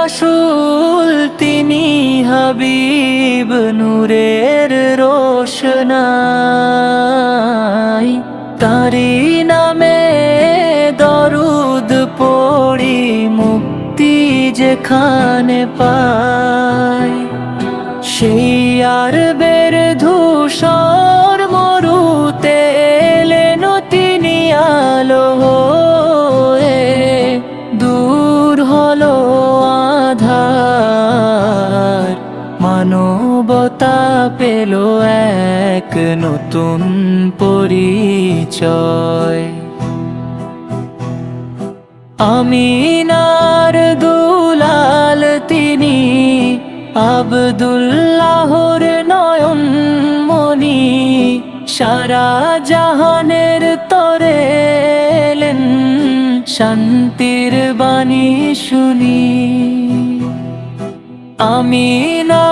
রাসূল, তিনি হাবিব নূরের রোশনাই। তারি নামে দরুদ পড়ি, মুক্তি যেখানে পাই। সেই আর বের ধূসর মানবতা পেল এক নতুন পরিচয়। আমিনার দুলাল তিনি আবদুল্লাহর নয়ন মনি সারা জাহানের তরে শান্তির বাণী শুনি। আমিনা